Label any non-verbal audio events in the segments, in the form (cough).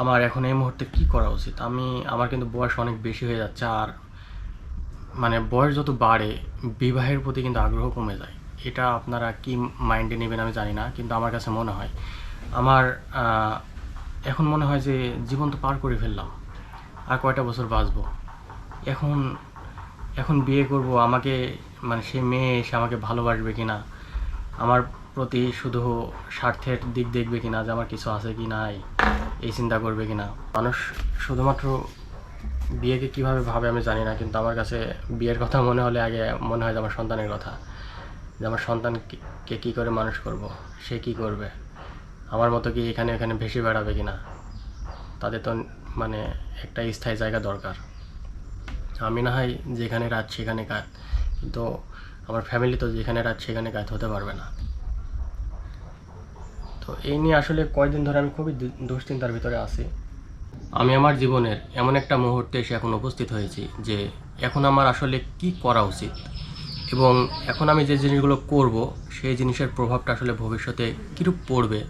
আমার এখন এই মুহূর্তে কি করা উচিত? আমি, আমার কিন্তু বয়স অনেক বেশি হয়ে যাচ্ছে আর মানে বয়স যত বাড়ে, বিবাহের প্রতি কিন্তু আগ্রহ কমে যায়। এটা আপনারা কি মাইন্ডে নেবেন আমি জানি না, কিন্তু আমার কাছে মনে হয়, আমার এখন মনে হয় যে জীবন তো পার করে ফেললাম, আর কয়টা বছর বাঁচবো? এখন এখন বিয়ে করব, আমাকে মানে সে মেয়ে এসে আমাকে ভালোবাসবে কি না আমার প্রতি শুধু স্বার্থের দিক দেখবে কিনা, যে আমার কিছু আছে কি নাই এই চিন্তা করবে কিনা? মানুষ শুধুমাত্র বিয়েকে কীভাবে ভাবে আমি জানি না, কিন্তু আমার কাছে বিয়ের কথা মনে হলে আগে মনে হয় যে আমার সন্তানের কথা। যে আমার সন্তানকে কী করে মানুষ করব, সে কি করবে? আমার মতো কি এখানে এখানে ভেসে বেড়াবে কিনা? তাদের তো মানে একটা স্থায়ী জায়গা দরকার। আমি না হয় যেখানে রাত সেখানে কাজ কিন্তু আমার ফ্যামিলি তো যেখানে রাত সেখানে কাজ হতে পারবে না। তো এই নিয়ে আসলে কয়দিন ধরে আমি খুবই দুশ্চিন্তার ভিতরে আছি। আমি আমার জীবনের এমন একটা মুহূর্তে এসে এখন উপস্থিত হয়েছি যে এখন আমার আসলে কি করা উচিত এবং এখন আমি যে জিনিসগুলো করব, সেই জিনিসের প্রভাবটা আসলে ভবিষ্যতে কীরূপ পড়বে,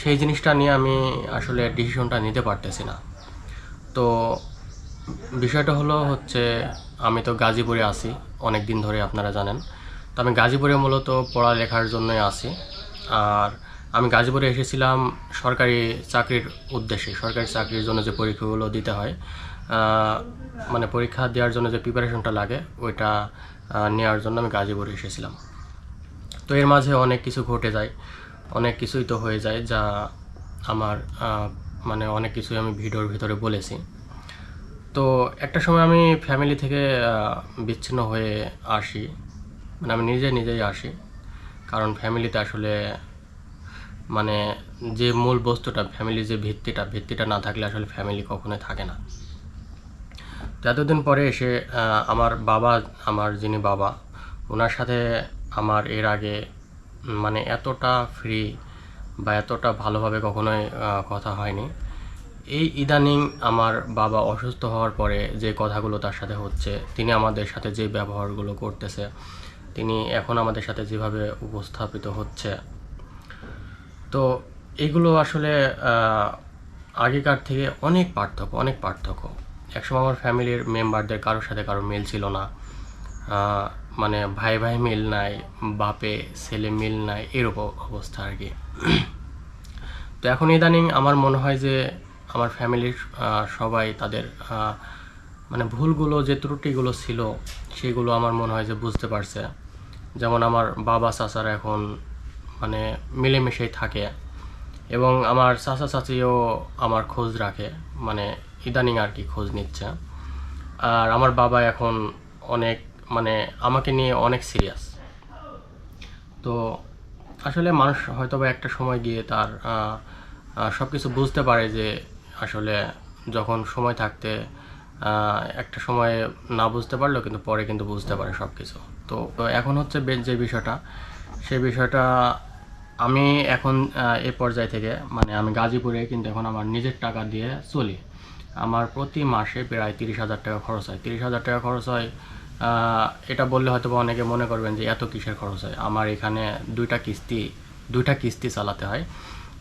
সেই জিনিসটা নিয়ে আমি আসলে ডিসিশনটা নিতে পারতেছি না। তো বিষয়টা হলো হচ্ছে, আমি তো গাজীপুরে আছি অনেক দিন ধরে আপনারা জানেন। তো আমি গাজীপুরে মূলত পড়ালেখার জন্যই আছি। আর আমি গাজীপুরে এসেছিলাম সরকারি চাকরির উদ্দেশ্যে। সরকারি চাকরির জন্য যে পরীক্ষাগুলো দিতে হয় মানে পরীক্ষা দেওয়ার জন্য যে প্রিপারেশনটা লাগে, ওইটা নেওয়ার জন্য আমি গাজীপুরে এসেছিলাম। তো এর মাঝে অনেক কিছু ঘটে যায়, অনেক কিছুই তো হয়ে যায় যা আমার মানে অনেক কিছুই আমি ভিডিওর ভিতরে বলেছি। তো একটা সময় আমি ফ্যামিলি থেকে বিচ্ছিন্ন হয়ে আসি মানে আমি নিজে নিজেই আসি, কারণ ফ্যামিলিতে আসলে মানে যে মূল বস্তুটা ফ্যামিলির যে ভিত্তিটা ভিত্তিটা না থাকলে আসলে ফ্যামিলি কখনোই থাকে না। এতদিন পরে এসে আমার বাবা, আমার যিনি বাবা ওনার সাথে আমার এর আগে মানে এতটা ফ্রি বা এতটা ভালোভাবে কখনোই কথা হয়নি। এই ইদানিং আমার বাবা অসুস্থ হওয়ার পরে যে কথাগুলো তার সাথে হচ্ছে, তিনি আমাদের সাথে যে ব্যবহারগুলো করতেছে, তিনি এখন আমাদের সাথে যেভাবে উপস্থাপিত হচ্ছে তো এগুলো আসলে আগেকার থেকে অনেক পার্থক্য অনেক পার্থক্য। একসময় আমার ফ্যামিলির মেম্বারদের কারোর সাথে কারোর মিল ছিল না। মানে ভাই ভাই মিল নাই, বাপে ছেলে মিল নাই, এরকম অবস্থা আর কি। তো এখন ইদানিং আমার মনে হয় যে আমার ফ্যামিলির সবাই তাদের মানে ভুলগুলো যে ত্রুটিগুলো ছিল, সেগুলো আমার মনে হয় যে বুঝতে পারছে। যেমন আমার বাবা, চাচারা এখন মানে মিলেমিশেই থাকে। এবং আমার চাচা চাচিও আমার খোঁজ রাখে মানে ইদানিং আর কি খোঁজ নিচ্ছে। আর আমার বাবা এখন অনেক মানে আমাকে নিয়ে অনেক সিরিয়াস তো আসলে মানুষ হয়তো বা একটা সময় গিয়ে তার সব কিছু বুঝতে পারে যে আসলে যখন সময় থাকতে একটা সময়ে না বুঝতে পারলেও কিন্তু পরে কিন্তু বুঝতে পারে সব কিছু তো এখন হচ্ছে যে বিষয়টা সেই বিষয়টা আমি এখন এ পর্যায় থেকে মানে আমি গাজীপুরে কিন্তু এখন আমার নিজের টাকা দিয়ে চলি। আমার প্রতি মাসে প্রায় তিরিশ হাজার টাকা খরচ হয়। তিরিশ হাজার টাকা খরচ হয় এটা বললে হয়তো অনেকে মনে করবেন যে এত কিসের খরচ হয়? আমার এখানে দুইটা কিস্তি দুইটা কিস্তি চালাতে হয়।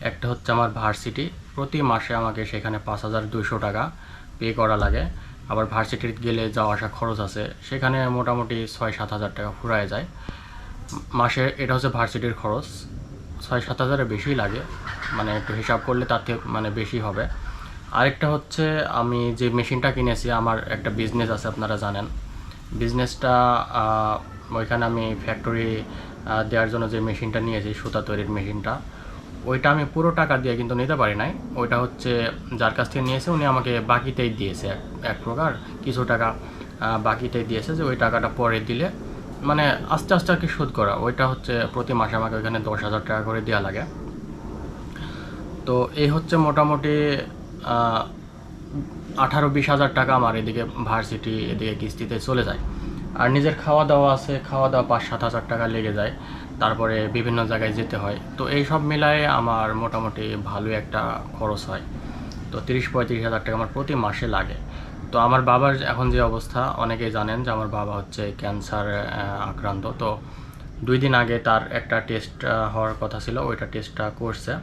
একটা হচ্ছে আমার ভার্সিটি। প্রতি মাসে আমাকে সেখানে পাঁচ হাজার দুইশো টাকা পে করা লাগে। আবার ভার্সিটির গেলে যাওয়া আসা খরচ আছে। সেখানে মোটামুটি ছয় সাত হাজার টাকা ফুরায় যায়। মাসে, এটা হচ্ছে ভার্সিটির খরচ। ছয়, সাত হাজারের বেশি লাগে। মানে একটু হিসাব করলে তার থেকে মানে বেশি হবে। আরেকটা হচ্ছে, আমি যে মেশিনটা কিনেছি, আমার একটা বিজনেস আছে, আপনারা জানেন। বিজনেসটা ওইখানে আমি ফ্যাক্টরি দেওয়ার জন্য যে মেশিনটা নিয়েছি, সুতা তৈরির মেশিনটা, ওইটা আমি পুরো টাকা দিয়ে কিন্তু নিতে পারি নাই। ওইটা হচ্ছে, যার কাছ থেকে নিয়েছে, উনি আমাকে বাকিতেই দিয়েছে এক প্রকার। কিছু টাকা বাকিতেই দিয়েছে যে ওই টাকাটা পরে দিলে মানে আস্তে আস্তে আর কি শোধ করা। ওইটা হচ্ছে প্রতি মাসে আমাকে ওইখানে দশ হাজার টাকা করে দেওয়া লাগে। তো এই হচ্ছে মোটামুটি আঠারো বিশ হাজার টাকা আমার এদিকে ভার্সিটি এদিকে কিস্তিতে চলে যায়। আর নিজের খাওয়া দাওয়া আছে, খাওয়া দাওয়া পাঁচ সাত হাজার টাকা লেগে যায়। তারপরে বিভিন্ন জায়গায় যেতে হয়। তো এই সব মিলায়ে আমার মোটামুটি ভালোই একটা খরচ হয়। তো তিরিশ পঁয়ত্রিশ হাজার টাকা আমার প্রতি মাসে লাগে। তো আমার বাবার এখন যে অবস্থা, অনেকেই জানেন যে আমার বাবা হচ্ছে ক্যান্সার আক্রান্ত। তো দুই দিন আগে তার একটা টেস্ট হওয়ার কথা ছিল, ওইটা টেস্টটা করছে।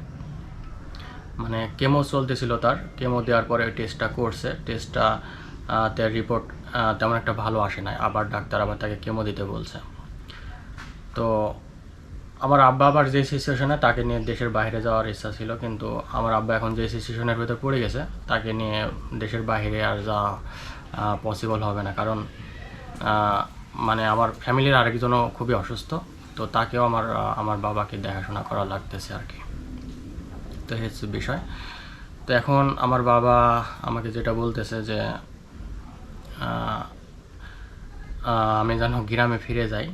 মানে কেমো চলতেছিল তার। কেমো দেওয়ার পরে টেস্টটা করছে। টেস্টটা তার রিপোর্ট তেমন একটা ভালো আসে নাই। আবার ডাক্তার আবার তাকে কেমো দিতে বলছে। তো আমার আব্বা আবার যে সিচুয়েশনে, তাকে নিয়ে দেশের বাইরে যাওয়ার ইচ্ছা ছিল, কিন্তু আমার আব্বা এখন যে সিচুয়েশনের ভিতর পড়ে গেছে, তাকে নিয়ে দেশের বাইরে আর যাওয়া পসিবল হবে না। কারণ মানে আমার ফ্যামিলির আরেকজনও খুবই অসুস্থ, তো তাকেও আমার আমার বাবাকে দেখাশোনা করা লাগতেছে আর কি। তো হচ্ছে বিষয়। তো এখন আমার বাবা আমাকে যেটা বলতেছে যে আমি যেন গ্রামে ফিরে যাই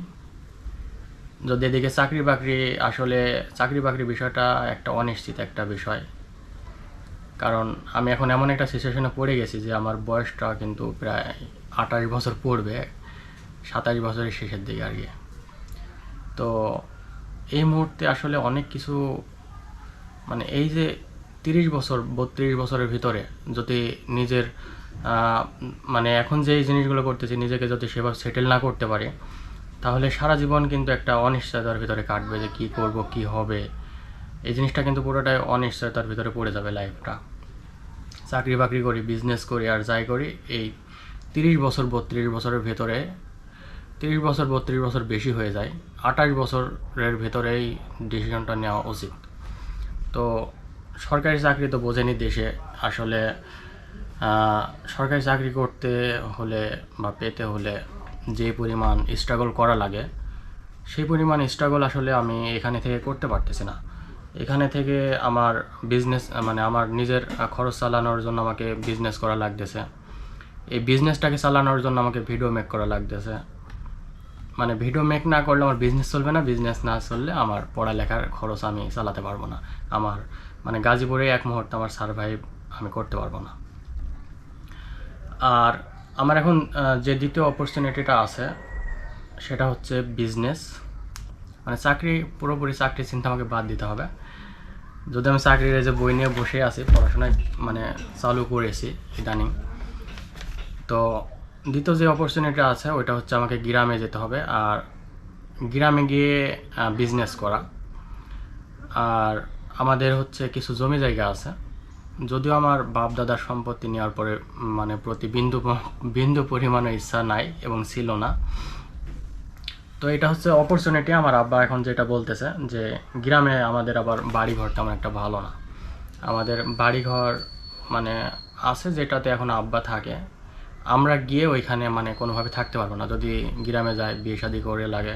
যদি এদিকে চাকরি বাকরি আসলে চাকরি বাকরি বিষয়টা একটা অনিশ্চিত একটা বিষয়। কারণ আমি এখন এমন একটা সিচুয়েশনে পড়ে গেছি যে আমার বয়সটা কিন্তু প্রায় আঠাশ বছর পড়বে, সাতাশ বছরের শেষের দিকে আর কি। তো এই মুহূর্তে আসলে অনেক কিছু মানে এই যে তিরিশ বছর, বত্রিশ বছরের ভিতরে যদি নিজের মানে এখন যে জিনিসগুলো করতেছি, নিজেকে যদি সেভাবে সেটেল না করতে পারি তাহলে সারা জীবন কিন্তু একটা অনিশ্চয়তার ভিতরে কাটবে যে কি করব, কি হবে। এই জিনিসটা কিন্তু পুরোটাই অনিশ্চয়তার ভিতরে পড়ে যাবে লাইফটা চাকরি বাকরি করি বিজনেস করি আর যাই করি, এই তিরিশ বছর, বত্রিশ বছরের ভেতরে, তিরিশ বছর, বত্রিশ বছর বেশি হয়ে যায়। আঠাশ বছরের ভেতরেই ডিসিশনটা নেওয়া উচিত। তো সরকারি চাকরি তো বোঝেনি দেশে। আসলে সরকারি চাকরি করতে হলে বা পেতে হলে যে পরিমাণ স্ট্রাগল করা লাগে, সেই পরিমাণ স্ট্রাগল আসলে আমি এখানে থেকে করতে পারতেছি না। এখানে থেকে আমার বিজনেস মানে আমার নিজের খরচ চালানোর জন্য আমাকে বিজনেস করা লাগতেছে। এই বিজনেসটাকে চালানোর জন্য আমাকে ভিডিও মেক করা লাগতেছে। মানে ভিডিও মেক না করলে আমার বিজনেস চলবে না বিজনেস না চললে আমার পড়ালেখার খরচ আমি চালাতে পারব না। আমার মানে গাজীপুরে এক মুহূর্তে আমার সার্ভাইভ আমি করতে পারব না। আর আমার এখন যে দ্বিতীয় অপরচুনিটিটা আছে, সেটা হচ্ছে বিজনেস মানে চাকরি, পুরোপুরি চাকরির চিন্তা আমাকে বাদ দিতে হবে। যদি আমি চাকরির যে বই নিয়ে বসে আছি, পড়াশোনায় মানে চালু করেছি, ইদানিং, তো দ্বিতীয় যে অপরচুনিটি আছে, ওইটা হচ্ছে আমাকে গ্রামে যেতে হবে। আর গ্রামে গিয়ে বিজনেস করা। আর আমাদের হচ্ছে কিছু জমি জায়গা আছে। যদিও আমার বাপ দাদার সম্পত্তি নেওয়ার পরে মানে প্রতি বিন্দু বিন্দু পরিমাণে ইচ্ছা নাই এবং ছিল না। তো এটা হচ্ছে অপরচুনিটি আমার আব্বা এখন যেটা বলতেছে, যে গ্রামে আমাদের আবার বাড়ি ঘর তেমন একটা ভালো না। আমাদের বাড়ি ঘর মানে আছে যেটাতে এখন আব্বা থাকে। আমরা গিয়ে ওইখানে মানে কোনোভাবে থাকতে পারব না। যদি গ্রামে যায়, বিয়ে শাদি করে লাগে,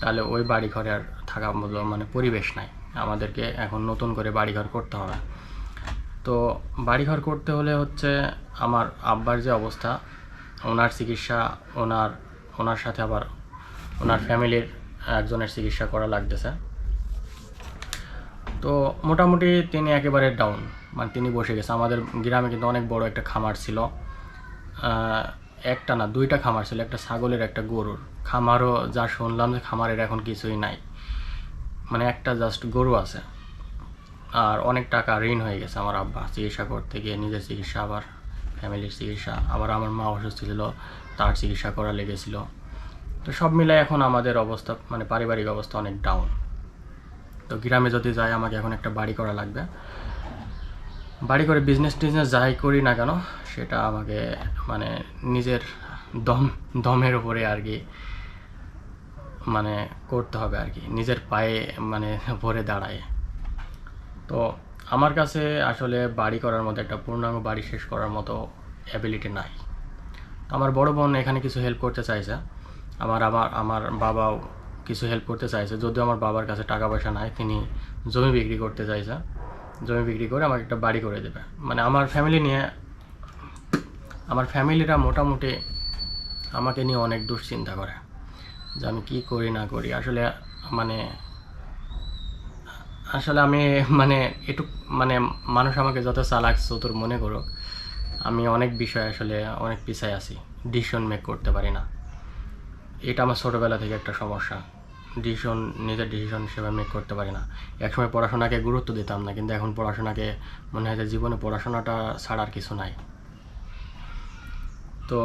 তাহলে ওই বাড়ি ঘরে আর থাকা মানে পরিবেশ নাই। আমাদেরকে এখন নতুন করে বাড়ি ঘর করতে হবে। তো বাড়িঘর করতে হলে হচ্ছে আমার আব্বার যে অবস্থা, ওনার চিকিৎসা, ওনার ওনার সাথে আবার ওনার ফ্যামিলির একজনের চিকিৎসা করা লাগতেছে। তো মোটামুটি তিনি একেবারে ডাউন মানে তিনি বসে গেছে। আমাদের গ্রামে কিন্তু অনেক বড় একটা খামার ছিল। একটা না, দুইটা খামার ছিল, একটা ছাগলের, একটা গরুর। খামারও যা শুনলাম যে খামারের এখন কিছুই নাই। মানে একটা জাস্ট গরু আছে। আর অনেক টাকা ঋণ হয়ে গেছে আমার আব্বা। চিকিৎসা করতে গিয়ে নিজের চিকিৎসা, আবার ফ্যামিলির চিকিৎসা, আবার আমার মা অসুস্থ ছিল, তার চিকিৎসা করা লেগেছিল। তো সব মিলে এখন আমাদের অবস্থা মানে পারিবারিক অবস্থা অনেক ডাউন তো গ্রামে যদি যাই, আমাকে এখন একটা বাড়ি করা লাগবে। বাড়ি করে বিজনেস টিজনেস যাই করি না কেন, সেটা আমাকে মানে নিজের দম, দমের উপরে আর কি মানে করতে হবে আর কি। নিজের পায়ে মানে ভরে দাঁড়ায়। তো আমার কাছে আসলে বাড়ি করার মতো একটা পূর্ণাঙ্গ বাড়ি শেষ করার মতো অ্যাবিলিটি নাই। তো আমার বড় বোন এখানে কিছু হেল্প করতে চাইছে। আমার আমার আমার বাবাও কিছু হেল্প করতে চাইছে। যদিও আমার বাবার কাছে টাকা পয়সা নাই, তিনি জমি বিক্রি করতে চাইছে। জমি বিক্রি করে আমাকে একটা বাড়ি করে দেবে। মানে আমার ফ্যামিলি নিয়ে, আমার ফ্যামিলিরা মোটামুটি আমাকে নিয়ে অনেক দুশ্চিন্তা করে। যে আমি কী করি, না করি। আসলে মানে আসলে আমি মানে একটু মানে মানুষ আমাকে যত চালাক চতুর মনে করুক, আমি অনেক বিষয় আসলে অনেক পিছায় আছি। ডিসিশন মেক করতে পারি না। এটা আমার ছোটোবেলা থেকে একটা সমস্যা। ডিসিশন নিজের ডিসিশন সেভাবে মেক করতে পারি না। একসময় পড়াশোনাকে গুরুত্ব দিতাম না, কিন্তু এখন পড়াশোনাকে মনে হয় যে জীবনে পড়াশোনাটা ছাড়ার কিছু নাই। তো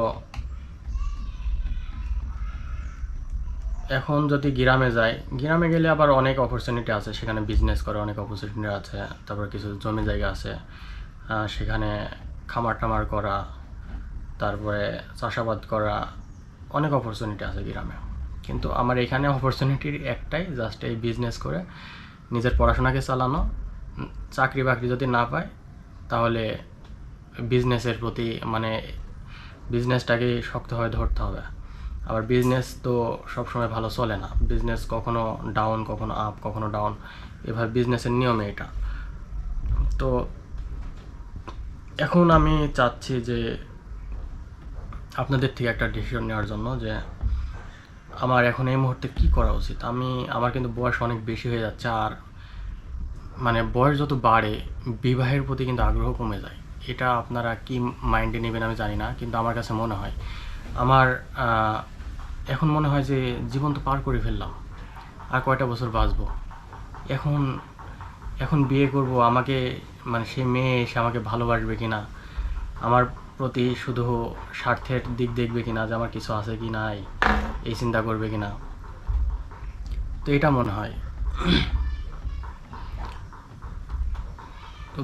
এখন যদি গ্রামে যাই, গ্রামে গেলে আবার অনেক অপরচুনিটি আছে। সেখানে বিজনেস করে অনেক অপরচুনিটি আছে, তারপর কিছু জমি জায়গা আছে সেখানে খামার টামার করা, তারপরে চাষাবাদ করা, অনেক অপরচুনিটি আছে গ্রামে। কিন্তু আমার এখানে অপরচুনিটির একটাই জাস্ট এই বিজনেস করে নিজের পড়াশোনাকে চালানো। চাকরি বাকরি যদি না পায় তাহলে বিজনেসের প্রতি মানে বিজনেসটাকে শক্তভাবে ধরতে হবে। আবার বিজনেস তো সবসময় ভালো চলে না। বিজনেস কখনো ডাউন কখনো আপ কখনো ডাউন এভাবে বিজনেসের নিয়মে এটা। তো এখন আমি চাচ্ছি যে আপনাদের থেকে একটা ডিসিশন নেওয়ার জন্য যে আমার এখন এই মুহূর্তে কি করা উচিত? আমি, আমার কিন্তু বয়স অনেক বেশি হয়ে যাচ্ছে আর মানে বয়স যত বাড়ে, বিবাহের প্রতি কিন্তু আগ্রহ কমে যায়। এটা আপনারা কি মাইন্ডে নেবেন আমি জানি না, কিন্তু আমার কাছে মনে হয়, আমার এখন মনে হয় যে জীবন তো পার করে ফেললাম। আর কয়টা বছর বাঁচবো? এখন এখন বিয়ে করব, আমাকে মানে সে মেয়ে এসে আমাকে ভালোবাসবে কিনা? আমার প্রতি শুধু স্বার্থের দিক দেখবে কিনা? যে আমার কিছু আছে কি নাই? এই চিন্তা করবে কিনা? তো এটা মনে হয়। তো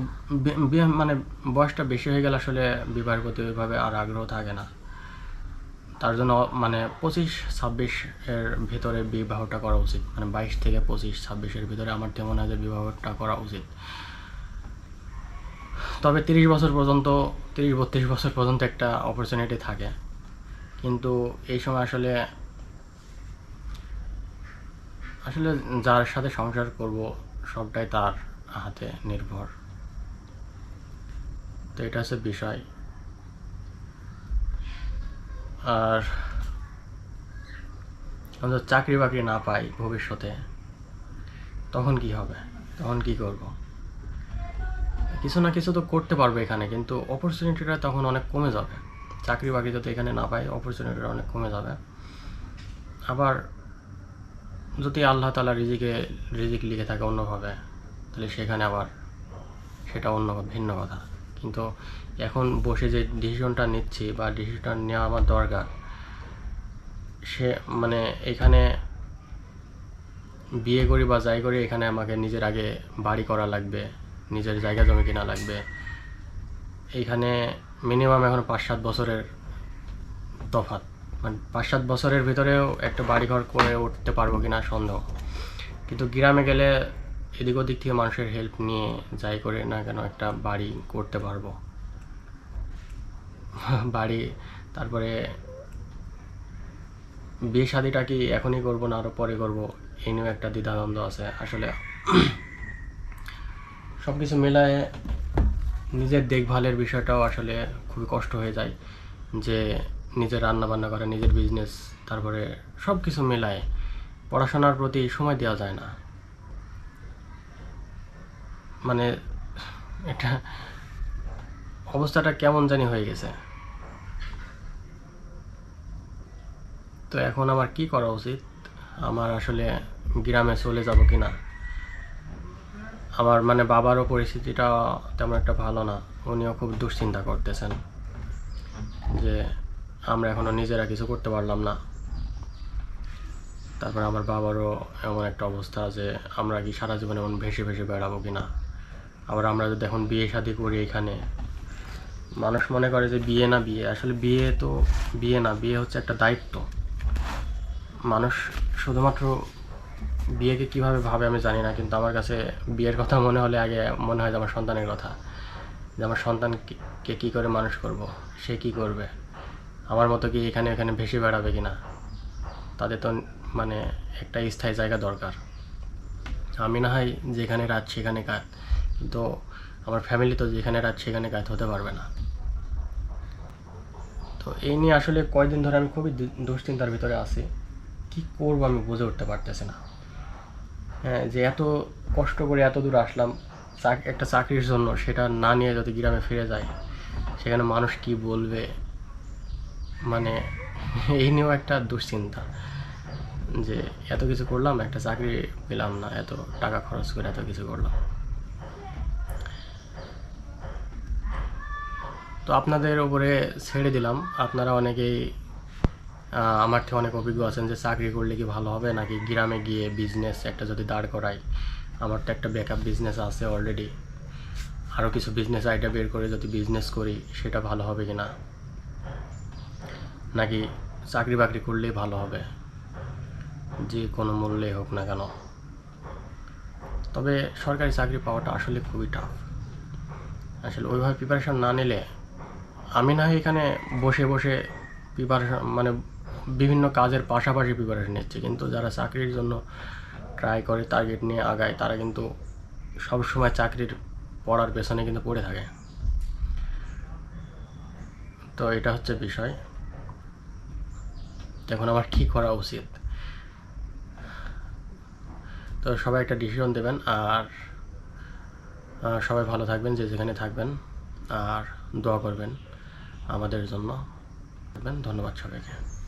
মানে বয়সটা বেশি হয়ে গেলে আসলে বিবাহের প্রতি ওইভাবে আর আগ্রহ থাকে না। তার জন্য মানে পঁচিশ ছাব্বিশের ভিতরে বিবাহটা করা উচিত। মানে বাইশ থেকে পঁচিশ ছাব্বিশের ভিতরে আমার তো মনে হয় বিবাহটা করা উচিত। তবে তিরিশ বছর পর্যন্ত, তিরিশ, বত্রিশ বছর পর্যন্ত একটা অপরচুনিটি থাকে। কিন্তু এই সময় আসলে আসলে যার সাথে সংসার করব, সবটাই তার হাতে নির্ভর। তো এটা হচ্ছে বিষয়। আর আমরা চাকরি বাকরি না পাই ভবিষ্যতে, তখন কি হবে? তখন কি করব? কিছু না কিছু তো করতে পারব এখানে, কিন্তু অপরচুনিটিটা তখন অনেক কমে যাবে। চাকরি বাকরি যদি এখানে না পাই অপরচুনিটিটা অনেক কমে যাবে। আবার যদি আল্লাহ তালা রিজিকে, রিজিক লিখে থাকে অন্যভাবে, তাহলে সেখানে আবার সেটা অন্য, ভিন্ন কথা। কিন্তু এখন বসে যে ডিসিশনটা নিচ্ছি বা ডিসিশনটা নেওয়া আমার দরকার, সে মানে এখানে বিয়ে করি বা যাই করি, এখানে আমাকে নিজের আগে বাড়ি করা লাগবে, নিজের জায়গা জমি কেনা লাগবে। এইখানে মিনিমাম এখন পাঁচ সাত বছরের তফাৎ। মানে পাঁচ সাত বছরের ভিতরেও একটা বাড়িঘর করে উঠতে পারব কিনা সন্দেহ। কিন্তু গ্রামে গেলে এদিক ওদিক থেকে মানুষের হেল্প নিয়ে যাই করে না কেন একটা বাড়ি করতে পারব। বাড়ি, তারপরে বিয়ে শাদিটা কি এখনই করব না আরও পরে করব, এই নিয়েও একটা দ্বিধাদ্বন্দ্ব আছে। আসলে সব কিছু মেলায় নিজের দেখভালের বিষয়টাও আসলে খুবই কষ্ট হয়ে যায়। যে নিজের রান্না বান্না করা, নিজের বিজনেস তারপরে সব কিছু মেলায় পড়াশোনার প্রতি সময় দেওয়া যায় না। মানে এটা অবস্থাটা কেমন জানি হয়ে গেছে। তো এখন আমার কি করা উচিত? আমার আসলে গ্রামে চলে যাব কি না আমার মানে বাবারও পরিস্থিতিটা তেমন একটা ভালো না, উনিও খুব দুশ্চিন্তা করতেছেন যে আমরা এখনও নিজেরা কিছু করতে পারলাম না। তারপর আমার বাবারও এমন একটা অবস্থা যে আমরা কি সারা জীবন এমন ভেসে ভেসে বেড়াবো কি না আবার আমরা যদি এখন বিয়ে শাদি করি এখানে, মানুষ মনে করে যে বিয়ে না বিয়ে। আসলে বিয়ে তো বিয়ে না, বিয়ে হচ্ছে একটা দায়িত্ব। মানুষ শুধুমাত্র বিয়েকে কীভাবে ভাবে আমি জানি না, কিন্তু আমার কাছে বিয়ের কথা মনে হলে আগে মনে হয় যে আমার সন্তানের কথা। যে আমার সন্তানকে কী করে মানুষ করব, সে কি করবে? আমার মতো কি এখানে এখানে ভেসে বেড়াবে কিনা? তাদের তো মানে একটা স্থায়ী জায়গা দরকার। আমি না হয় যেখানে রাত সেখানে কাজ কিন্তু আমার ফ্যামিলি তো যেখানে রাত সেখানে কাজ হতে পারবে না। তো এই নিয়ে আসলে কয়দিন ধরে আমি খুবই দুশ্চিন্তার ভিতরে আছি। কি করব আমি বুঝে উঠতে পারতেছি না। হ্যাঁ যে এত কষ্ট করে এত দূর আসলাম একটা চাকরির জন্য, সেটা না নিয়ে যদি গ্রামে ফিরে যায় সেখানে মানুষ কি বলবে? মানে (laughs) এই নিয়েও একটা দুশ্চিন্তা। যে এত কিছু করলাম, একটা চাকরি পেলাম না, এত টাকা খরচ করে এত কিছু করলাম। তো আপনাদের উপরে ছেড়ে দিলাম। আপনারা অনেকেই আমার থেকে অনেক অভিজ্ঞ আছেন যে চাকরি করলে কি ভালো হবে? নাকি গ্রামে গিয়ে বিজনেস একটা যদি দাঁড় করাই? আমার তো একটা ব্যাকআপ বিজনেস আছে অলরেডি আরও কিছু বিজনেস আইডিয়া বের করে যদি বিজনেস করি, সেটা ভালো হবে কি না নাকি চাকরি বাকরি করলেই ভালো হবে? যে কোনো মূল্যে হোক না কেন। তবে সরকারি চাকরি পাওয়াটা আসলে খুবই টাফ আসলে ওইভাবে প্রিপারেশন না নিলে আমি না এখানে বসে বসে প্রিপারেশন মানে বিভিন্ন কাজের পাশাপাশি প্রিপারেশন নিচ্ছি। কিন্তু যারা চাকরির জন্য ট্রাই করে টার্গেট নিয়ে আগায়, তারা কিন্তু সবসময় চাকরির পড়ার পেছনে কিন্তু পড়ে থাকে। তো এটা হচ্ছে বিষয়। এখন আমার কী করা উচিত? তো সবাই একটা ডিসিশন দেবেন আর সবাই ভালো থাকবেন যে যেখানে থাকবেন, আর দোয়া করবেন। আমাদের জন্য। ধন্যবাদ সবাইকে।